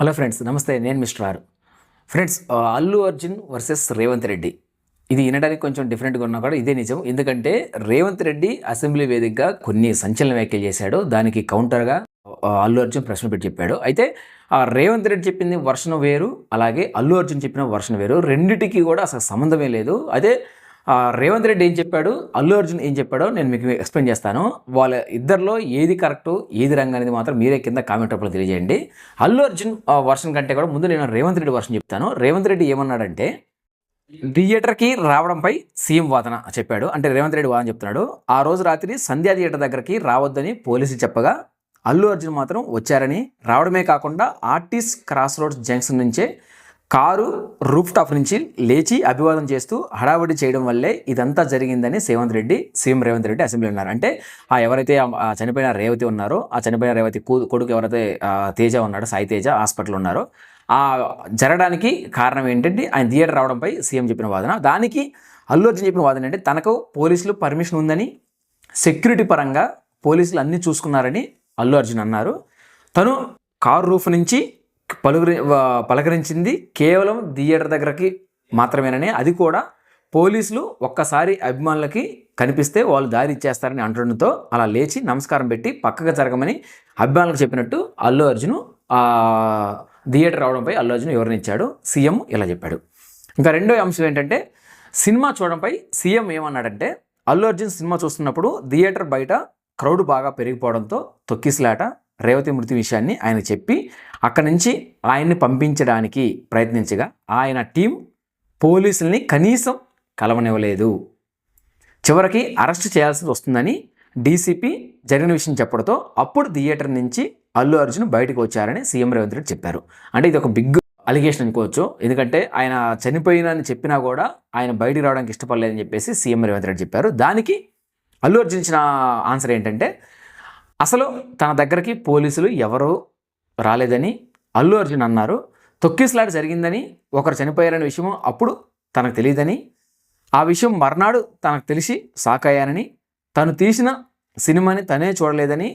Hello friends నమస్తే నేను Mr R. Friends Allu Arjun versus Revanth Reddy. ఇది వినడానికి కొంచెం డిఫరెంట్గా ఉన్నా కూడా ఇదే నిజం. ఎందుకంటే రేవంత్ రెడ్డి అసెంబ్లీ వేదికగా కొన్ని సంచలన వ్యాఖ్యలు చేశాడు. దానికి కౌంటర్గా అల్లు అర్జున్ ప్రశ్న పెట్టి చెప్పాడు. అయితే ఆ రేవంత్ రెడ్డి చెప్పింది వర్షం వేరు అలాగే అల్లు అర్జున్ చెప్పిన వర్షం వేరు. రెండిటికి కూడా అసలు సంబంధమే లేదు. అదే రేవంత్ రెడ్డి ఏం చెప్పాడు? అల్లు అర్జున్ ఏం చెప్పాడో నేను మీకు ఎక్స్ప్లెయిన్ చేస్తాను. వాళ్ళ ఇద్దరిలో ఏది కరెక్ట్ ఏది రంగ్ అనేది మాత్రం మీరే కింద కామెంట్ రూపంలో తెలియజేయండి. అల్లు అర్జున్ ఆ, వర్షన్ కంటే కూడా ముందు నేను రేవంత్ రెడ్డి వర్షన్ చెప్తాను. రేవంత్ రెడ్డి ఏమన్నాడంటే థియేటర్కి రావడంపై సీఎం వాదన చెప్పాడు. అంటే రేవంత్ రెడ్డి వాదన చెప్తున్నాడు. ఆ రోజు రాత్రి సంధ్యా థియేటర్ దగ్గరికి రావద్దని పోలీసులు చెప్పగా అల్లు అర్జున్ మాత్రం వచ్చారని. రావడమే కాకుండా ఆర్టిస్ట్ క్రాస్ రోడ్స్ జంక్షన్ నుంచే కారు రూఫ్ టాప్ నుంచి లేచి అభివాదం చేస్తూ హడావిడి చేయడం వల్లే ఇదంతా జరిగిందని seventh Reddy CM Revanth Reddy assembly ఉన్నారు. అంటే ఆ ఎవరైతే చనిపోయిన రేవతి ఉన్నారో ఆ చనిపోయిన రేవతి కొడుకు ఎవరైతే తేజ ఉన్నాడో సాయి తేజ హాస్పిటల్ ఉన్నారో ఆ జరగడానికి కారణం ఏంటంటే ఆయన థియేటర్ రావడంపై సీఎం చెప్పిన వాదన. దానికి అల్లు అర్జున్ చెప్పిన వాదన అంటే తనకు పోలీసులు పర్మిషన్ ఉందని సెక్యూరిటీ పరంగా పోలీసులు అన్నీ చూసుకున్నారని అల్లు అర్జున్ అన్నారు. తను కారు రూఫ్ నుంచి పలుకరి పలకరించింది కేవలం థియేటర్ దగ్గరకి మాత్రమేనని. అది కూడా పోలీసులు ఒక్కసారి అభిమానులకి కనిపిస్తే వాళ్ళు దారి ఇచ్చేస్తారని అంటుండటంతో అలా లేచి నమస్కారం పెట్టి పక్కగా జరగమని అభిమానులకు చెప్పినట్టు అల్లు అర్జున్ థియేటర్ రావడంపై అల్లు అర్జున్ వివరణించాడు సీఎం ఇలా చెప్పాడు. ఇంకా రెండో అంశం ఏంటంటే సినిమా చూడడంపై సీఎం ఏమన్నాడంటే అల్లు అర్జున్ సినిమా చూస్తున్నప్పుడు థియేటర్ బయట క్రౌడ్ బాగా పెరిగిపోవడంతో తొక్కిసలాట రేవతి మృతి విషయాన్ని ఆయన చెప్పి అక్కడి నుంచి ఆయన్ని పంపించడానికి ప్రయత్నించగా ఆయన టీం పోలీసుల్ని కనీసం కలవనివ్వలేదు. చివరికి అరెస్ట్ చేయాల్సి వస్తుందని డీసీపీ జరిగిన విషయం చెప్పడంతో అప్పుడు థియేటర్ నుంచి అల్లు అర్జున్ బయటకు వచ్చారని సీఎం రేవంత్ రెడ్డి చెప్పారు. అంటే ఇది ఒక బిగ్ అలిగేషన్ అనుకోవచ్చు. ఎందుకంటే ఆయన చనిపోయినని చెప్పినా కూడా ఆయన బయటికి రావడానికి ఇష్టపడలేదని చెప్పేసి సీఎం రేవంత్ రెడ్డి చెప్పారు. దానికి అల్లు అర్జున్ ఇచ్చిన ఆన్సర్ ఏంటంటే అసలు తన దగ్గరికి పోలీసులు ఎవరు రాలేదని అల్లు అర్జున్ అన్నారు. తొక్కిసలాట జరిగిందని ఒకరు చనిపోయారనే విషయం అప్పుడు తనకు తెలియదని ఆ విషయం మర్నాడు తనకు తెలిసి సాకయ్యానని తను తీసిన సినిమాని తనే చూడలేదని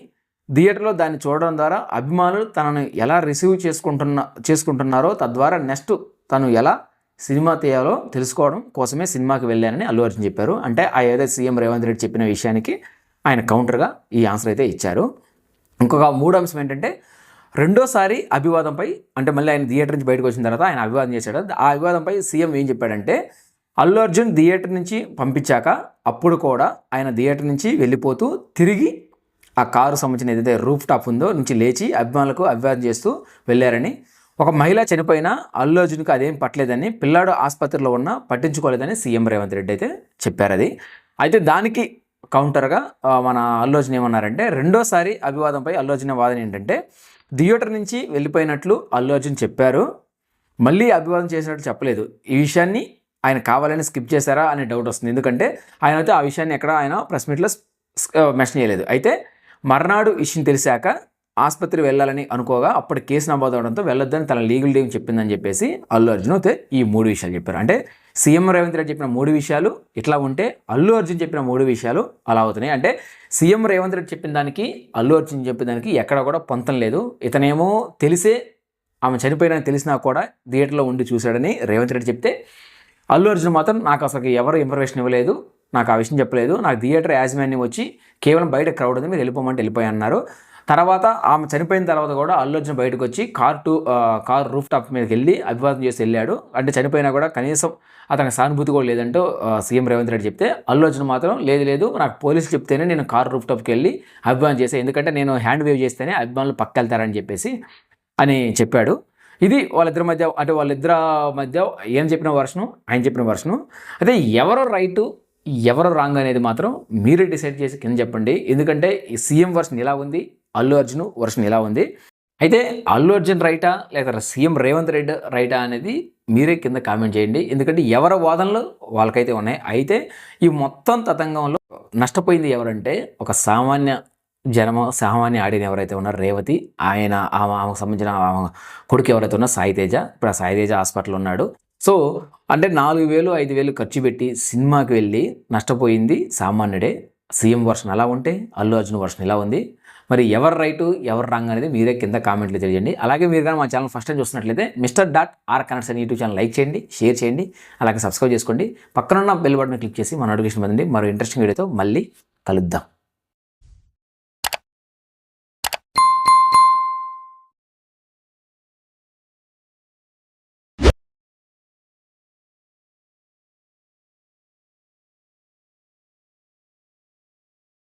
థియేటర్లో దాన్ని చూడడం ద్వారా అభిమానులు తనను ఎలా రిసీవ్ చేసుకుంటున్న చేసుకుంటున్నారో తద్వారా నెక్స్ట్ తను ఎలా సినిమా తీయాలో తెలుసుకోవడం కోసమే సినిమాకి వెళ్ళానని అల్లు అర్జున్ చెప్పారు. అంటే ఆ ఏదైతే సీఎం రేవంత్ రెడ్డి చెప్పిన విషయానికి ఆయన కౌంటర్గా ఈ ఆన్సర్ అయితే ఇచ్చారు. ఇంకొక మూడు అంశం ఏంటంటే రెండోసారి అభివాదంపై అంటే మళ్ళీ ఆయన థియేటర్ నుంచి బయటకు వచ్చిన తర్వాత ఆయన అభివాదం చేశాడు. ఆ అభివాదంపై సీఎం ఏం చెప్పాడంటే అల్లు అర్జున్ థియేటర్ నుంచి పంపించాక అప్పుడు కూడా ఆయన థియేటర్ నుంచి వెళ్ళిపోతూ తిరిగి ఆ కారు సంబంధించిన ఏదైతే రూఫ్ టాప్ ఉందో నుంచి లేచి అభిమానులకు అభివాదం చేస్తూ వెళ్ళారని. ఒక మహిళ చనిపోయినా అల్లు అర్జున్కి అదేం పట్టలేదని పిల్లాడు ఆసుపత్రిలో ఉన్నా పట్టించుకోలేదని సీఎం రేవంత్ రెడ్డి అయితే చెప్పారు అది అయితే దానికి కౌంటర్గా మన అల్లు అర్జున్ ఏమన్నారంటే రెండోసారి అభివాదంపై అల్లు వాదన ఏంటంటే థియేటర్ నుంచి వెళ్ళిపోయినట్లు అల్లు అర్జున్ చెప్పారు. మళ్ళీ అభివాదం చేసినట్టు చెప్పలేదు. ఈ విషయాన్ని ఆయన కావాలని స్కిప్ చేశారా అనే డౌట్ వస్తుంది. ఎందుకంటే ఆయన అయితే ఆ విషయాన్ని ఎక్కడ ఆయన ప్రెస్ మీట్లో మెన్షన్ చేయలేదు. అయితే మర్నాడు విషయం తెలిసాక ఆసుపత్రి వెళ్ళాలని అనుకోగా అప్పుడు కేసు నమోదు అవడంతో వెళ్ళొద్దని తన లీగల్ టీం చెప్పిందని చెప్పేసి అల్లు అర్జున్ అయితే ఈ మూడు విషయాలు చెప్పారు. అంటే సీఎం రేవంత్ రెడ్డి చెప్పిన మూడు విషయాలు ఇట్లా ఉంటే అల్లు అర్జున్ చెప్పిన మూడు విషయాలు అలా అవుతున్నాయి. అంటే సీఎం రేవంత్ రెడ్డి చెప్పిన దానికి అల్లు అర్జున్ చెప్పిన దానికి ఎక్కడ కూడా పొంతం లేదు. ఇతనేమో తెలిసే ఆమె చనిపోయినని తెలిసినా కూడా థియేటర్లో ఉండి చూశాడని రేవంత్ రెడ్డి చెప్తే అల్లు అర్జున్ మాత్రం నాకు అసలు ఎవరు ఇన్ఫర్మేషన్ ఇవ్వలేదు నాకు ఆ విషయం చెప్పలేదు. నాకు థియేటర్ యాజమాన్యం వచ్చి కేవలం బయట క్రౌడ్ ఉంది మీరు వెళ్ళిపోమంటే వెళ్ళిపోయి అన్నారు. తర్వాత ఆమె చనిపోయిన తర్వాత కూడా అల్లు అర్జున్ బయటకు వచ్చి car to car roof top మీదకి వెళ్ళి అభివాదం చేసి వెళ్ళాడు. అంటే చనిపోయినా కూడా కనీసం అతనికి సానుభూతి కూడా లేదంటూ సీఎం రేవంత్ రెడ్డి చెప్తే అల్లు అర్జున్ మాత్రం లేదు లేదు నాకు పోలీసులు చెప్తేనే నేను కార్ రూఫ్ టాప్కి వెళ్ళి అభిమానం చేశాను ఎందుకంటే నేను హ్యాండ్ వేవ్ చేస్తేనే అభిమానులు పక్క వెళ్తారని చెప్పేసి అని చెప్పాడు. ఇది వాళ్ళిద్దరి మధ్య అంటే వాళ్ళిద్దరి మధ్య ఏం చెప్పిన వర్షను ఆయన చెప్పిన వర్షను. అయితే ఎవరు రైటు ఎవరు రాంగ్ అనేది మాత్రం మీరే డిసైడ్ చేసి కింద చెప్పండి. ఎందుకంటే ఈ సీఎం వర్షన్ ఎలా ఉంది అల్లు అర్జున్ వర్షన్ ఎలా ఉంది? అయితే అల్లు అర్జున్ రైటా లేదా సీఎం రేవంత్ రెడ్డి రైటా అనేది మీరే కింద కామెంట్ చేయండి. ఎందుకంటే ఎవరి వాదనలు వాళ్ళకైతే ఉన్నాయి. అయితే ఈ మొత్తం తతంగంలో నష్టపోయింది ఎవరంటే ఒక సామాన్య జనమ సామాన్య ఆడిన ఎవరైతే ఉన్నారో రేవతి ఆయన ఆమె ఆమెకు సంబంధించిన ఆమె కొడుకు ఎవరైతే ఉన్నారో సాయి తేజ ఇప్పుడు ఆ సాయితేజ హాస్పిటల్ ఉన్నాడు. సో అంటే నాలుగు వేలు ఐదు వేలు ఖర్చు పెట్టి సినిమాకి వెళ్ళి నష్టపోయింది సామాన్యుడే. సీఎం వర్షన్ ఎలా ఉంటే అల్లు అర్జున్ వర్షన్ ఇలా ఉంది? మరి ఎవరు రైటు ఎవరు రాంగ్ అనేది మీరే కింద కామెంట్లు తెలియండి. అలాగే మీరు కానీ మా ఛానల్ ఫస్ట్ టైం చూస్తున్నట్లయితే మిస్టర్ డాట్ ఆర్ కనెక్ట్స్ అని యూట్యూబ్ ఛానల్ లైక్ చేయండి షేర్ చేయండి అలాగే సబ్స్క్రైబ్ చేసుకోండి. పక్కనున్న బెల్ బటన్ క్లిక్ చేసి మన నోటిఫికేషన్ పొందండి మరో ఇంట్రెస్టింగ్ వీడియోతో మళ్ళీ కలుద్దాం.